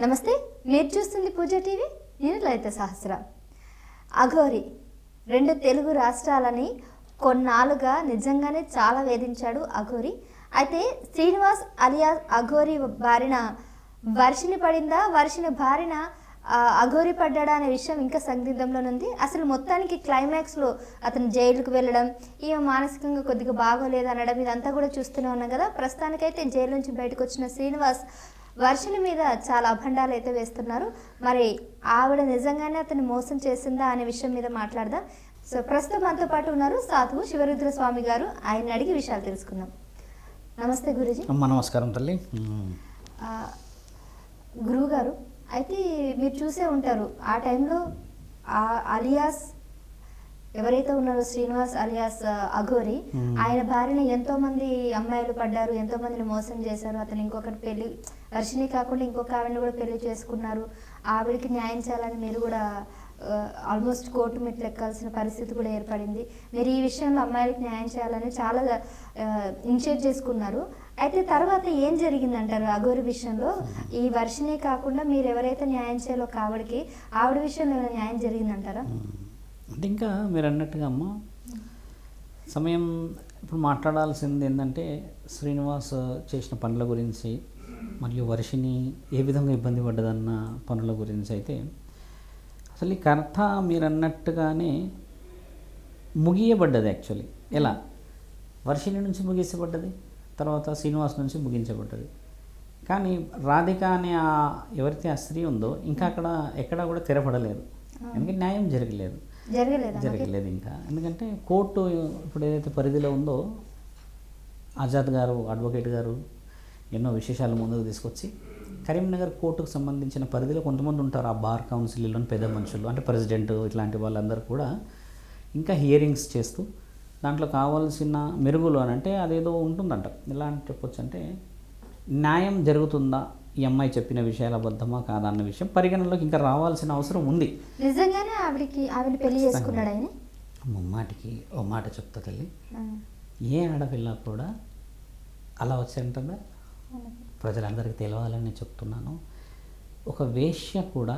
నమస్తే మీరు చూస్తుంది పూజ టీవీ నేను లలిత సహస్ర. అఘోరి రెండు తెలుగు రాష్ట్రాలని కొన్నాళ్ళుగా నిజంగానే చాలా వేధించాడు అఘోరి. అయితే శ్రీనివాస్ అలియా అఘోరి బారిన వర్షిని పడిందా? వర్షిని బారిన అఘోరి పడ్డా అనే విషయం ఇంకా సందిగ్ధంలోనుంది అసలు మొత్తానికి క్లైమాక్స్లో అతను జైలుకు వెళ్ళడం ఈమె మానసికంగా కొద్దిగా బాగోలేదు అనడం ఇదంతా కూడా చూస్తూనే ఉన్నాం కదా. ప్రస్తుతానికైతే జైలు నుంచి బయటకు వచ్చిన శ్రీనివాస్ వర్షిని మీద చాలా అభండాలు అయితే వేస్తున్నారు. మరి ఆవిడ నిజంగానే అతన్ని మోసం చేసిందా అనే విషయం మీద మాట్లాడదాం. సో ప్రస్తుతం మనతో పాటు ఉన్నారు సాధువు శివరుద్ర స్వామి గారు. ఆయన అడిగి విషయాలు తెలుసుకుందాం. నమస్తే గురుజీ. అమ్మ నమస్కారం తల్లి. గురువు గారు అయితే మీరు చూసే ఉంటారు. ఆ టైంలో అలియాస్ ఎవరైతే ఉన్నారో శ్రీనివాస్ అలియాస్ అఘోరి. ఆయన భార్యన ఎంతో మంది అమ్మాయిలు పడ్డారు ఎంతో మందిని మోసం చేశారు అతను ఇంకొకటి పెళ్ళి వర్షిని కాకుండా ఇంకొక ఆవిడని కూడా పెళ్ళి చేసుకున్నారు. ఆవిడకి న్యాయం చేయాలని మీరు కూడా ఆల్మోస్ట్ కోర్టు మెట్లు ఎక్కాల్సిన పరిస్థితి కూడా ఏర్పడింది. మీరు ఈ విషయంలో అమ్మాయిలకు న్యాయం చేయాలని చాలా ఇనిషియేట్ చేసుకున్నారు. అయితే తర్వాత ఏం జరిగిందంటారు అఘోరి విషయంలో? ఈ వర్షినే కాకుండా మీరు ఎవరైతే న్యాయం చేయాలో ఒక ఆవిడకి ఆవిడ విషయంలో న్యాయం జరిగిందంటారా. అంటే ఇంకా మీరు అన్నట్టుగా అమ్మ సమయం ఇప్పుడు మాట్లాడాల్సింది ఏంటంటే శ్రీనివాస్ చేసిన పనుల గురించి మరియు వర్షిని ఏ విధంగా ఇబ్బంది పడ్డదన్న పనుల గురించి అయితే అసలు ఈ కథ మీరు అన్నట్టుగానే ముగియబడ్డది యాక్చువల్లీ ఎలా? వర్షిని నుంచి ముగిసబడ్డది తర్వాత శ్రీనివాస్ నుంచి ముగించబడ్డది. కానీ రాధిక అనే ఆ ఎవరైతే ఆ స్త్రీ ఉందో ఇంకా అక్కడ ఎక్కడా కూడా తెరపడలేదు ఎందుకంటే న్యాయం జరగలేదు. జరగలేదా జరగలేదు ఇంకా. ఎందుకంటే కోర్టు ఇప్పుడు ఏదైతే పరిధిలో ఉందో ఆజాద్ గారు అడ్వకేట్ గారు ఎన్నో విశేషాలు ముందుకు తీసుకొచ్చి కరీంనగర్ కోర్టుకు సంబంధించిన పరిధిలో కొంతమంది ఉంటారు. ఆ బార్ కౌన్సిల్లోని పెద్ద మనుషులు అంటే ప్రెసిడెంట్ ఇట్లాంటి వాళ్ళందరూ కూడా ఇంకా హియరింగ్స్ చేస్తూ దాంట్లో కావాల్సిన మెరుగులు అని అంటే అదేదో ఉంటుందంట. ఎలా అని చెప్పొచ్చు అంటే న్యాయం జరుగుతుందా ఈ అమ్మాయి చెప్పిన విషయాలు అబద్ధమా కాదా అన్న విషయం పరిగణనలోకి ఇంకా రావాల్సిన అవసరం ఉంది. నిజంగానే ఆవిడకి ఆవిడ పెళ్ళి చేసుకున్నాడు ఆయన ఓ మాట చెప్తా తల్లి. ఏ ఆడపిల్ల కూడా అలా వచ్చి ఉంటుందా ప్రజలందరికీ తెలవాలని నేను చెప్తున్నాను. ఒక వేశ్య కూడా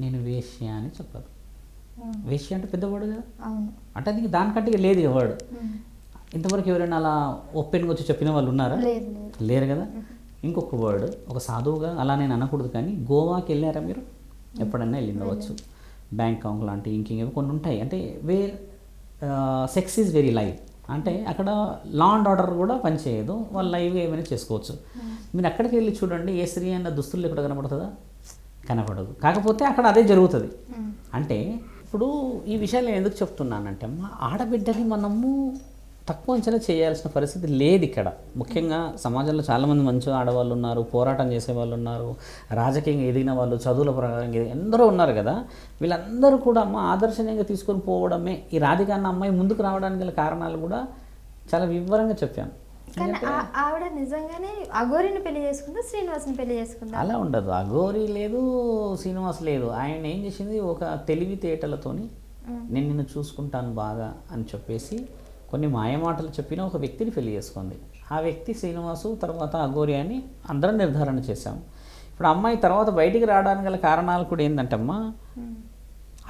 నేను వేశ్య అని చెప్పదు. ఆ. వేశ్య అంటే పెద్దవాడు కదా? అంటే అది దానికంటే లేదు ఉమ్. ఇంతవరకు ఎవరైనా అలా ఓపెన్గా వచ్చి చెప్పిన వాళ్ళు ఉన్నారా? లేరు కదా? ఇంకొక వర్డ్ ఒక సాధువుగా అలా నేను అనకూడదు కానీ గోవాకి వెళ్ళారా మీరు? ఎప్పుడైనా వెళ్ళిండవచ్చు బ్యాంకాక్ లాంటి ఇంకేవి కొన్ని ఉంటాయి. అంటే where sex is very live అంటే అక్కడ లా అండ్ ఆర్డర్ కూడా పనిచేయదు. వాళ్ళు లైవ్గా ఏమైనా చేసుకోవచ్చు. మీరు అక్కడికి వెళ్ళి చూడండి ఏ స్త్రీ అన్న దుస్తులు ఎక్కడ కనపడుతుందా కనపడదు కాకపోతే అక్కడ అదే జరుగుతుంది. ఉమ్. అంటే ఇప్పుడు ఈ విషయాలు నేను ఎందుకు చెప్తున్నానంటే అమ్మ ఆడబిడ్డని మనము తక్కువ అంచనా చేయాల్సిన పరిస్థితి లేదు ఇక్కడ. ముఖ్యంగా సమాజంలో చాలామంది మంచి ఆడవాళ్ళు ఉన్నారు పోరాటం చేసే వాళ్ళు ఉన్నారు రాజకీయంగా ఎదిగిన వాళ్ళు చదువుల ప్రకారం ఎందరో ఉన్నారు కదా. వీళ్ళందరూ కూడా అమ్మ ఆదర్శనీయంగా తీసుకొని పోవడమే ఈ రాధిక అన్న అమ్మాయి ముందుకు రావడానికి గల కారణాలు కూడా చాలా వివరంగా చెప్పాను. కానీ ఆవిడ నిజంగానే అఘోరిని పెళ్ళి చేసుకుందా శ్రీనివాసుని పెళ్ళి చేసుకుందా? అలా ఉండదు. అఘోరి లేదు శ్రీనివాస్ లేదు. ఆయన ఏం చేసింది? ఒక తెలివితేటలతోని. నేను నిన్ను చూసుకుంటాను బాగా అని చెప్పేసి కొన్ని మాయమాటలు చెప్పిన ఒక వ్యక్తిని పెళ్ళి చేసుకుంది. ఆ వ్యక్తి శ్రీనివాసు తర్వాత అఘోరి అని అందరం నిర్ధారణ చేశాం. ఇప్పుడు అమ్మాయి తర్వాత బయటికి రావడానికి గల కారణాలు కూడా ఏంటంటే అమ్మా ఉమ్.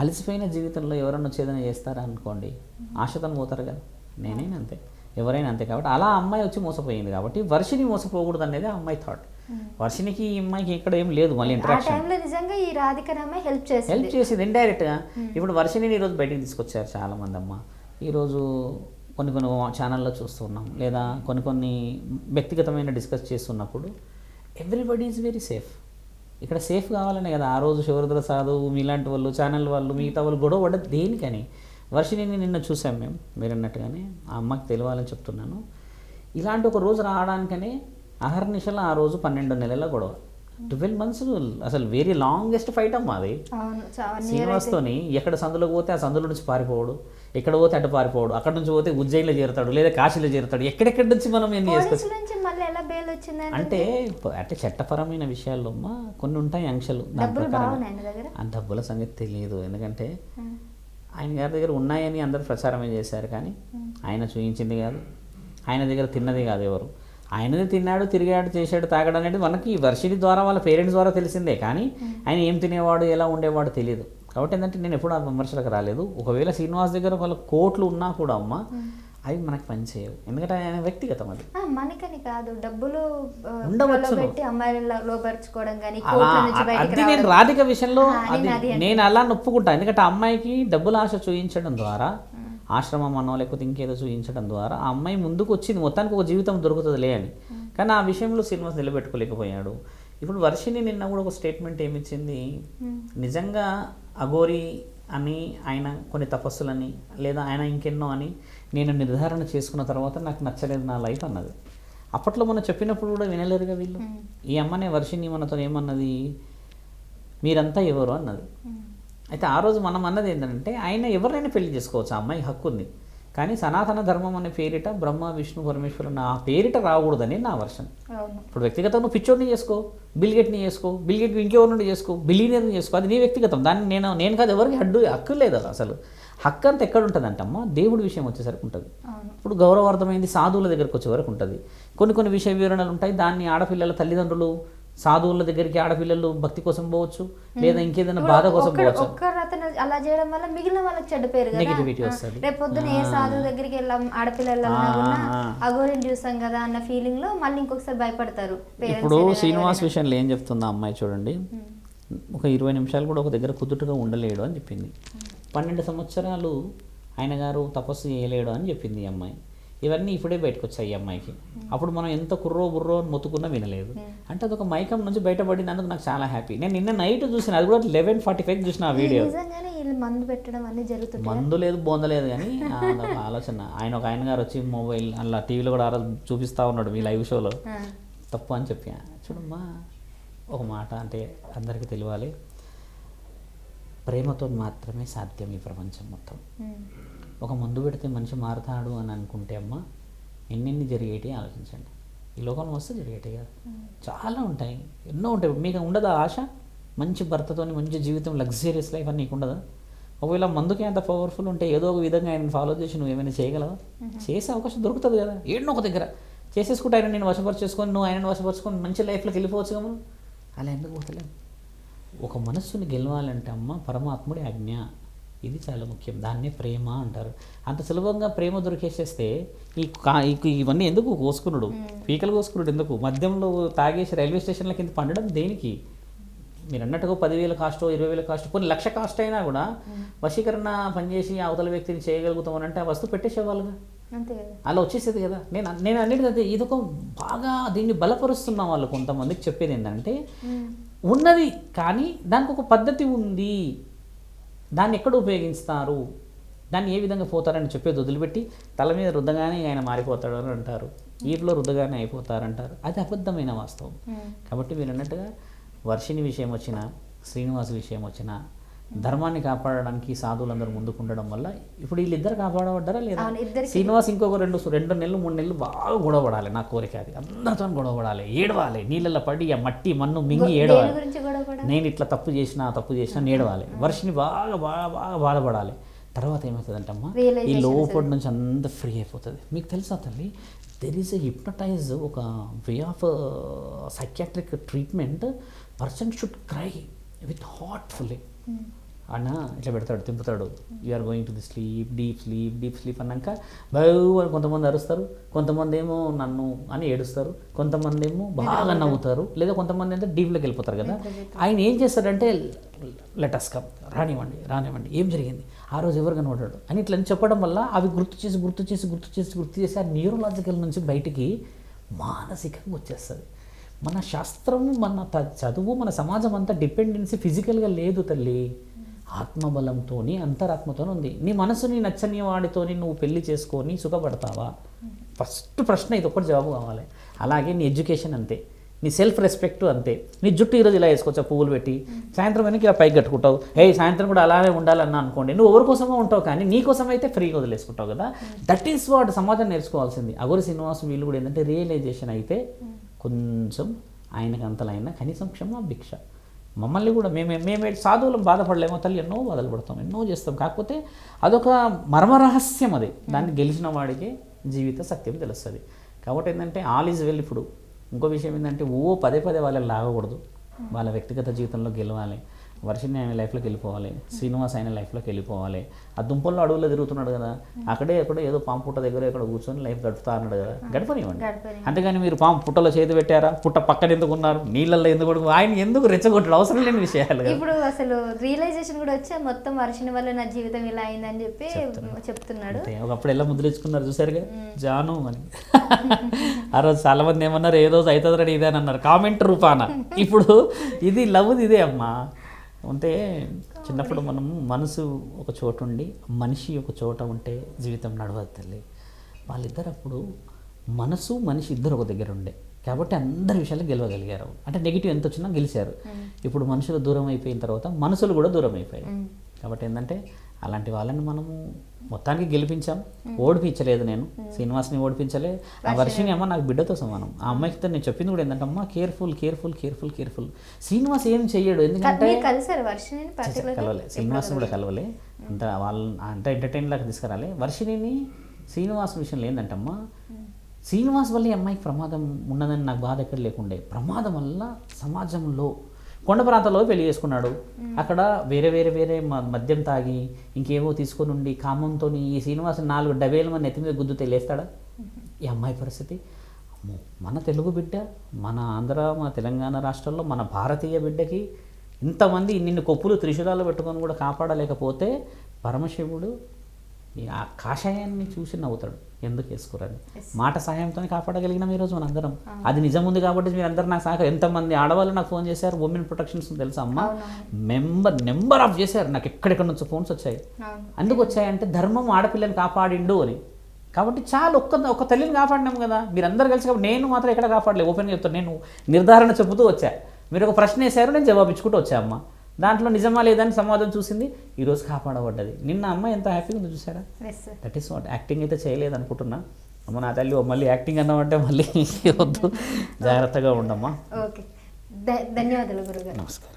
అలసిపోయిన జీవితంలో ఎవరన్నా వచ్చేదన చేస్తారా అనుకోండి ఆశతో పోతారు కదా. నేనైనా అంతే. ఎవరైనా అంతే కాబట్టి అలా అమ్మాయి వచ్చి మోసపోయింది కాబట్టి వర్షిని మోసపోకూడదు అనేది ఆ అమ్మాయి థాట్ వర్షినికి ఈ అమ్మాయికి ఇక్కడ ఏం లేదు మళ్ళీ ఇంటరాక్షన్ నిజంగా ఈ రాధికనమ్మ హెల్ప్ చేసింది. హెల్ప్ చేసేది ఇండైరెక్ట్గా ఇప్పుడు వర్షిని ఈరోజు బయటికి తీసుకొచ్చారు చాలామంది అమ్మ. ఈరోజు కొన్ని కొన్ని ఛానల్లో చూస్తున్నాం. లేదా కొన్ని కొన్ని వ్యక్తిగతమైన డిస్కస్ చేస్తున్నప్పుడు ఎవ్రీబడి ఈజ్ వెరీ సేఫ్ ఇక్కడ సేఫ్ కావాలనే కదా. ఆ రోజు శివరుద్ర సాధు మీలాంటి వాళ్ళు ఛానల్ వాళ్ళు మిగతా వాళ్ళు గొడవ పడ్డ దేనికని? వర్షిని నిన్న చూసాం మేము మీరు అన్నట్టుగానే. ఆ అమ్మకి తెలియాలని చెప్తున్నాను. ఇలాంటి ఒక రోజు రావడానికనే అహర్నిశలు ఆ రోజు పన్నెండు నెలల గొడవ. ట్వెల్వ్ మంత్స్ అసలు వెరీ లాంగెస్ట్ ఫైట్ అమ్మా అది. శ్రీనివాస్తోని ఎక్కడ సందులోకి పోతే ఆ సందులో నుంచి పారిపోవడు. ఎక్కడ పోతే అటు పారిపోవడు అక్కడ నుంచి పోతే ఉజ్జయిన్లో చేరుతాడు లేదా కాశీలో చేరుతాడు. ఎక్కడెక్కడి నుంచి మనం చేసుకోవచ్చు వచ్చిందని అంటే అంటే చట్టపరమైన విషయాల్లో కొన్ని ఉంటాయి ఆంక్షలు దాని డబ్బులు దగ్గర? ఆ డబ్బుల సంగతి తెలియదు ఎందుకంటే. ఆయన గారి దగ్గర ఉన్నాయని అందరూ ప్రచారమే చేశారు కానీ ఆయన చూపించింది కాదు. ఆయన దగ్గర తిన్నది కాదు ఎవరు. ఆయనది తిన్నాడు తిరిగాడు చేశాడు తాగాడు అనేది మనకి వర్షిని ద్వారా వాళ్ళ పేరెంట్స్ ద్వారా తెలిసిందే కానీ ఆయన ఏం తినేవాడు ఎలా ఉండేవాడు తెలియదు. కాబట్టి ఏంటంటే నేను ఎప్పుడు ఆ విమర్శలకు రాలేదు. ఒకవేళ శ్రీనివాస్ దగ్గర వాళ్ళ కోట్లు ఉన్నా కూడా అమ్మ అవి మనకి పనిచేయవు ఎందుకంటే ఆయన వ్యక్తిగతం అది. మనకని కాదు. డబ్బులు. పెట్టి లోపరుచుకోవడం కానీ బయటికి అది నేను. రాధిక విషయంలో అది నేను అలా నొప్పుకుంటా. ఎందుకంటే ఆ అమ్మాయికి డబ్బుల ఆశ చూయించడం ద్వారా ఆశ్రమం అనో లేకపోతే ఇంకేదో చూయించడం ద్వారా ఆ అమ్మాయి ముందుకు వచ్చింది మొత్తానికి ఒక జీవితం దొరుకుతుందిలే అని. కానీ ఆ విషయంలో శ్రీనివాస్ నిలబెట్టుకోలేకపోయాడు. ఇప్పుడు వర్షిని నిన్న కూడా ఒక స్టేట్మెంట్ ఏమిచ్చింది? నిజంగా అఘోరి అని ఆయన కొన్ని తపస్సులని లేదా ఆయన ఇంకెన్నో అని నేను నిర్ధారణ చేసుకున్న తర్వాత నాకు నచ్చలేదు నా లైఫ్ అన్నది. అప్పట్లో మనం చెప్పినప్పుడు కూడా వినలేరుగా వీళ్ళు. ఈ అమ్మనే వర్షిని మనతో ఏమన్నది? మీరంతా ఎవరు అన్నది. అయితే ఆ రోజు మనం అన్నది ఏంటంటే ఆయన ఎవరినైనా పెళ్ళి చేసుకోవచ్చు ఆ అమ్మాయి హక్కు ఉంది కానీ సనాతన ధర్మం అనే పేరిట బ్రహ్మ విష్ణు పరమేశ్వరు నా పేరిట రాకూడదని నా వర్షన్. ఇప్పుడు వ్యక్తిగతం నువ్వు పిచ్చోడిని చేసుకో బిల్గేట్ని చేసుకో బిల్గేట్ ఇంకెవరి నుండి చేసుకో బిలీనియర్ని చేసుకో అది నీ వ్యక్తిగతం. దాన్ని నేను నేను కాదు ఎవరికి అడ్డు హక్కు లేదు అసలు. హక్కు అంతా ఎక్కడ ఉంటుందంటే అమ్మ దేవుడి విషయం వచ్చేసరికి ఉంటుంది. ఇప్పుడు గౌరవార్థమైంది సాధువుల దగ్గరకు వచ్చే వరకు ఉంటుంది. కొన్ని కొన్ని విషయ వివరణలు ఉంటాయి. దాన్ని ఆడపిల్లల తల్లిదండ్రులు సాధువుల దగ్గరికి ఆడపిల్లలు భక్తి కోసం పోవచ్చు లేదా ఇంకేదైనా బాధ కోసం పోవచ్చు. అతను అలా చేయడం వల్ల మిగిలిన వాళ్ళకి చెడ్డ పేరు ఆ, వస్తది. రేపు పొద్దున ఏ సాధువు దగ్గరికి వెళ్ళాం ఆడపిల్లలు. అగోరిని చూసాం కదా అన్న ఫీలింగ్లో మళ్ళీ ఇంకొకసారి భయపడతారు ఇప్పుడు శ్రీనివాస్ విషయంలో ఏం చెప్తుందో అమ్మాయి చూడండి. ఒక ఇరవై నిమిషాలు కూడా ఒక దగ్గర కుదుటగా ఉండలేడు అని చెప్పింది. పన్నెండు సంవత్సరాలు ఆయన గారు తపస్సు చేయలేడు అని చెప్పింది ఈ అమ్మాయి. ఇవన్నీ ఇప్పుడే బయటకు వచ్చాయి అమ్మాయికి. అప్పుడు మనం ఎంత కుర్రో బుర్రో అని మొత్తుకున్నా వినలేదు. అంటే అదొక మైకం నుంచి బయటపడినందుకు నాకు చాలా హ్యాపీ నేను నిన్న నైట్ చూసిన అది కూడా లెవెన్ ఫార్టీ ఫైవ్ చూసిన ఆ వీడియో మందు పెట్టడం అన్ని జరుగుతుంది మందు లేదు బోంద లేదు కానీ ఆలోచన. ఆయన ఒక ఆయన గారు వచ్చి మొబైల్ అలా టీవీలో కూడా ఆ రోజు చూపిస్తా ఉన్నాడు మీ లైవ్ షోలో ఆ, తప్పు అని చెప్పా చూడమ్మా ఒక మాట అంటే అందరికీ తెలియాలి. ప్రేమతో మాత్రమే సాధ్యం ఈ ప్రపంచం మొత్తం. ఉమ్, ఒక మందు పెడితే మనిషి మారుతాడు అని అనుకుంటే అమ్మ ఎన్నెన్ని జరిగేటి ఆలోచించండి. ఈ లోకంలో వస్తే జరిగేటి కదా. చాలా ఉంటాయి. ఎన్నో ఉంటాయి. మీకు ఉండదా ఆశ? మంచి భర్తతోని మంచి జీవితం లగ్జరియస్ లైఫ్ అని నీకు ఉండదా? ఒకవేళ మందుకే అంత పవర్ఫుల్ ఉంటే ఏదో ఒక విధంగా ఆయన ఫాలో చేసి నువ్వు ఏమైనా చేయగలవా? చేసే అవకాశం దొరుకుతుంది కదా. ఏడనో ఒక దగ్గర. చేసేసుకుంటే ఆయన నేను వశపరచేసుకొని నువ్వు ఆయనను వశపరుచుకొని మంచి లైఫ్లోకి వెళ్ళిపోవచ్చు కదా అలా ఎందుకు పోతలేము ఒక మనస్సుని గెలవాలంటే అమ్మ పరమాత్ముడి ఆజ్ఞ. ఇది చాలా ముఖ్యం. దాన్నే ప్రేమ అంటారు. అంత సులభంగా ప్రేమ దొరికేసేస్తే ఈ కా- ఇవన్నీ ఎందుకు కోసుకున్నాడు? పీకలు కోసుకున్నాడు ఎందుకు? మద్యంలో తాగేసి రైల్వే స్టేషన్ల కింద పండడం దేనికి? మీరు అన్నట్టుగా పదివేల కాస్ట్ ఇరవై వేల కాస్ట్ కొన్ని లక్ష కాస్ట్ అయినా కూడా వశీకరణ పనిచేసి అవతల వ్యక్తిని చేయగలుగుతామని అంటే ఆ వస్తువు పెట్టేసేవాళ్ళుగా? అలా వచ్చేసేది కదా. నేను నేను అనేది అదే ఇదొక బాగా దీన్ని బలపరుస్తున్న వాళ్ళు కొంతమందికి చెప్పేది ఏంటంటే ఉన్నది కానీ దానికి ఒక పద్ధతి ఉంది. దాన్ని ఎక్కడ ఉపయోగిస్తారు? దాన్ని ఏ విధంగా పోతారని చెప్పేది వదిలిపెట్టి తల మీద రుద్దగానే ఆయన మారిపోతాడు అని అంటారు. ఈట్లో రుద్దగానే అయిపోతారంటారు. అది అబద్ధమైన వాస్తవం. కాబట్టి మీరు అన్నట్టుగా వర్షిని విషయం వచ్చిన శ్రీనివాస్ విషయం వచ్చిన ధర్మాన్ని కాపాడడానికి సాధువులందరూ ముందుకు ఉండడం వల్ల ఇప్పుడు వీళ్ళిద్దరు కాపాడబడ్డారా లేదా? శ్రీనివాస్ ఇంకొక రెండు రెండు నెలలు మూడు నెలలు బాగా గొడవపడాలి నా కోరిక అది. అందరితో గొడవపడాలి ఏడవాలి నీళ్ళల్లో పడి ఆ మట్టి మన్ను మింగి ఏడవాలి. నేను ఇట్లా తప్పు చేసినా తప్పు చేసినా నేడవాలి వర్షిని బాగా బాగా బాగా బాధపడాలి. తర్వాత ఏమవుతుందంటమ్మా ఈ లోపల నుంచి అంత ఫ్రీ అయిపోతుంది. మీకు తెలుసా తల్లి? దెర్ ఈస్ హిప్నటైజ్ ఒక way of psychiatric treatment person should cry with heartfully అన్న ఇట్లా పెడతాడు తింపుతాడు. Are going to the sleep deep sleep deep sleep అన్నాక బయూ అని కొంతమంది అరుస్తారు. కొంతమంది ఏమో నన్ను అని ఏడుస్తారు. కొంతమంది ఏమో బాగా నవ్వుతారు. లేదా కొంతమంది అంటే డీప్లోకి వెళ్ళిపోతారు కదా. ఆయన ఏం చేస్తాడంటే లెటస్ కమ్ రానివ్వండి రానివ్వండి ఏం జరిగింది? ఆ రోజు ఎవరు కనబడ్డాడు? అని ఇట్లా అని చెప్పడం వల్ల అవి గుర్తు చేసి గుర్తు చేసి గుర్తు చేసి గుర్తు చేసి ఆ న్యూరలాజికల్ నుంచి బయటికి మానసికంగా వచ్చేస్తుంది. మన శాస్త్రం మన త- చదువు మన సమాజం అంతా డిపెండెన్సీ ఫిజికల్గా లేదు తల్లి. ఆత్మబలంతోని అంతరాత్మతోని ఉంది నీ మనసుని నచ్చని వాడితోని నువ్వు పెళ్ళి చేసుకొని సుఖపడతావా? ఫస్ట్ ప్రశ్న ఇది ఒక్కటి జవాబు కావాలి. అలాగే నీ ఎడ్యుకేషన్ అంతే. నీ సెల్ఫ్ రెస్పెక్ట్ అంతే. నీ జుట్టు ఈరోజు ఇలా వేసుకోవచ్చా? పువ్వులు పెట్టి. సాయంత్రం వెనక్కి ఇలా పైకి కట్టుకుంటావు. ఏ సాయంత్రం కూడా అలానే ఉండాలన్నా అనుకోండి. నువ్వు ఎవరి కోసమో ఉంటావు కానీ నీ కోసం అయితే ఫ్రీగా వదిలేసుకుంటావు కదా. దట్ ఈస్ వాట్ సమాజం నేర్చుకోవాల్సింది. అగోరి శ్రీనివాస్ వీళ్ళు కూడా ఏంటంటే రియలైజేషన్ అయితే కొంచెం ఆయనకు అంతలైనా కనీసం క్షమ భిక్ష మమ్మల్ని కూడా మేము మేమే సాధువులం బాధపడలేమో తల్లి ఎన్నో బాధలు పడతాం ఎన్నో చేస్తాం. కాకపోతే అదొక మర్మరహస్యం అది. దాన్ని గెలిచిన వాడికి జీవిత సత్యం తెలుస్తుంది. కాబట్టి ఏంటంటే ఆల్ ఈజ్ వెల్ ఇప్పుడు. ఇంకో విషయం ఏంటంటే ఓ పదే పదే వాళ్ళని లాగకూడదు. వాళ్ళ వ్యక్తిగత జీవితంలో గెలవాలి. వర్షిని ఆయన లైఫ్లోకి వెళ్ళిపోవాలి శ్రీనివాస్ ఆయన లైఫ్లోకి వెళ్ళిపోవాలి. ఆ దుంపల్లో అడవుల్లో తిరుగుతున్నాడు కదా అక్కడే ఎక్కడో ఏదో పాము పుట్ట దగ్గర ఎక్కడ కూర్చొని లైఫ్ గడుపుతా అన్నాడు కదా గడపనివ్వండి. గడపని అంతేగాని మీరు పాము పుట్టలో చేతి పెట్టారా? పుట్ట పక్కన ఎందుకు ఉన్నారు? నీళ్ళల్లో ఎందుకు? ఆయన ఎందుకు రెచ్చగొట్టడు? అవసరం లేని విషయాలు ఇప్పుడు అసలు రియలైజేషన్ కూడా వచ్చి మొత్తం వర్షం వల్ల నా జీవితం ఇలా అయిందని చెప్పి చెప్తున్నాడు. ఒకప్పుడు ఎలా ముద్రించుకున్నారు చూసారుగా? జాను అని. ఆ రోజు చాలా మంది ఏమన్నారు ఏ రోజు అవుతుందని ఇదే అని అన్నారు. కామెంట్ రూపాన. ఇప్పుడు ఇది లవ్ ఇదే అమ్మా. అంటే చిన్నప్పుడు మనం మనసు ఒక చోటు ఉండి మనిషి ఒక చోట ఉంటే జీవితం నడవదు తల్లి. వాళ్ళిద్దరు అప్పుడు మనసు మనిషి ఇద్దరు ఒక దగ్గర ఉండే. కాబట్టి అందరి విషయాలు గెలవగలిగారు. అంటే నెగిటివ్ ఎంత వచ్చినా గెలిచారు. ఇప్పుడు మనుషులు దూరం అయిపోయిన తర్వాత మనసులు కూడా దూరం అయిపోయాయి. కాబట్టి ఏంటంటే అలాంటి వాళ్ళని మనము మొత్తానికి గెలిపించాం. ఓడిపించలేదు నేను. శ్రీనివాస్ని ఓడిపించలే. ఆ వర్షిని అమ్మ నాకు బిడ్డతో సమానం. ఆ అమ్మాయికి నేను చెప్పింది కూడా ఏంటంటే అమ్మ careful careful careful careful Srinivas ఏం చెయ్యడు ఎందుకంటే వర్షిని కలవలే. శ్రీనివాస్ కూడా కలవలే. అంత వాళ్ళ అంటే ఎంటర్టైన్ లాగా తీసుకురాలే. వర్షిణిని శ్రీనివాస్ విషయంలో ఏంటంటమ్మా శ్రీనివాస్ వల్ల ఈ అమ్మాయికి ప్రమాదం ఉన్నదని నాకు బాధ ఎక్కడ లేకుండే. ప్రమాదం వల్ల సమాజంలో కొండ ప్రాంతంలో పెళ్ళి చేసుకున్నాడు. అక్కడ వేరే వేరే వేరే మద్యం తాగి ఇంకేవో తీసుకొని ఉండి కామంతో ఈ శ్రీనివాస నాలుగు డబేల మంది నెత్తి మీద గుద్దు తెలియస్తాడా ఈ అమ్మాయి పరిస్థితి? మన తెలుగు బిడ్డ మన ఆంధ్ర మన తెలంగాణ రాష్ట్రాల్లో మన భారతీయ బిడ్డకి ఇంతమంది నిన్ను కొప్పులు త్రిశూలాలు పెట్టుకొని కూడా కాపాడలేకపోతే పరమశివుడు ఆ కాషాయాన్ని చూసి నవ్వుతాడు. ఎందుకు వేసుకోరని? మాట సహాయంతో కాపాడగలిగినాం ఈరోజు మనందరం. అది నిజం ఉంది కాబట్టి మీరు అందరూ నాకు సహకారం ఎంతమంది ఆడవాళ్ళు నాకు ఫోన్ చేశారు ఉమెన్ ప్రొటెక్షన్స్ తెలుసా అమ్మ? మెంబర్ నెంబర్ ఆఫ్ చేశారు. నాకు ఎక్కడెక్కడ నుంచో ఫోన్స్ వచ్చాయి. అందుకు వచ్చాయంటే ధర్మం ఆడపిల్లని కాపాడిండు అని. కాబట్టి చాలా ఒక్క ఒక్క తల్లిని కాపాడినాం కదా. మీరు అందరు కలిసి కాబట్టి నేను మాత్రం ఎక్కడ కాపాడలేదు. ఓపెన్గా చెప్తాను నేను నిర్ధారణ చెబుతూ వచ్చా. మీరు ఒక ప్రశ్న వేశారు నేను జవాబు ఇచ్చుకుంటూ వచ్చా అమ్మ. దాంట్లో నిజమా లేదని సమాధానం చూసింది. ఈరోజు కాపాడబడ్డది. నిన్న అమ్మ ఎంత హ్యాపీగా ఉందో చూసారా దట్ ఈస్ వాట్ యాక్టింగ్ అయితే చేయలేదు అనుకుంటున్నా. అమ్మ నా తల్లి ఓ మళ్ళీ యాక్టింగ్ అన్నామంటే మళ్ళీ వద్దు జాగ్రత్తగా ఉండమ్మా. ఓకే ధన్యవాదాలు గురుగారు. నమస్కారం.